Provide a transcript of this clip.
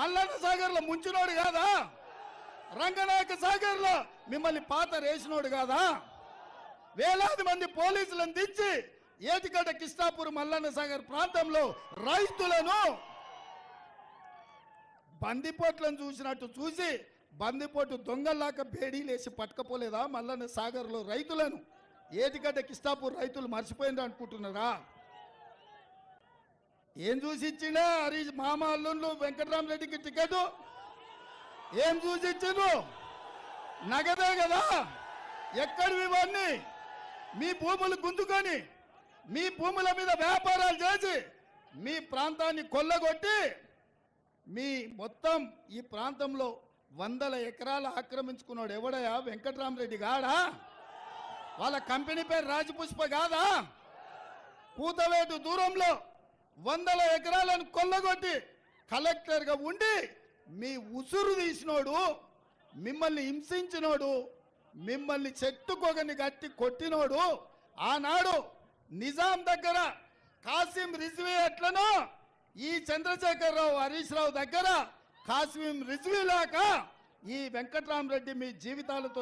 మల్లన్న సాగర్లో ముంచినోడు కాదా? రంగనాయక సాగర్లో మిమ్మల్ని పాత రేసినోడు కాదా? వేలాది మంది పోలీసులను దించి ఏటికట కిష్టాపూర్ మల్లన్న సాగర్ ప్రాంతంలో రైతులను బందిపోట్లను చూసినట్టు చూసి బందిపోటు దొంగల్లాక బేడీలేసి పట్టుకపోలేదా మల్లన్న సాగర్లో రైతులను? ఏటికట కిష్టాపూర్ రైతులు మర్చిపోయిండ్రు అనుకుంటున్నారా? ఏం చూసి ఇచ్చిండే? హరీష్ మామ అల్లుళ్ళు వెంకటరామరెడ్డికి టికెట్. ఏం చూసి ఇచ్చిండ్రు? నగదే కదా. ఎక్కడివి ఇవన్నీ? మీ భూములు గుంజుకొని మీ భూముల మీద వ్యాపారాలు చేసి మీ ప్రాంతాన్ని కొల్లగొట్టి మీ మొత్తం ఈ ప్రాంతంలో వందల ఎకరాలు ఆక్రమించుకున్నాడు ఎవడయా వెంకటరామరెడ్డి గాడా? వాళ్ళ కంపెనీ పేరు రాజపుష్ప కాదా? కూతవేటు దూరంలో వందల ఎకరాలను కొల్లగొట్టి కలెక్టర్గా ఉండి మీ ఉసురు తీసినోడు మిమ్మల్ని హింసించినోడు మిమ్మల్ని చెట్టుకొగని గట్టి కొట్టినోడు ఆనాడు నిజాం దగ్గర కాసిం రిజ్వీ ఎట్లనో ఈ చంద్రశేఖరరావు హరీష్ రావు దగ్గర కాసిం రిజ్వీ లాగా ఈ వెంకట్రామరెడ్డి మీ జీవితాలతో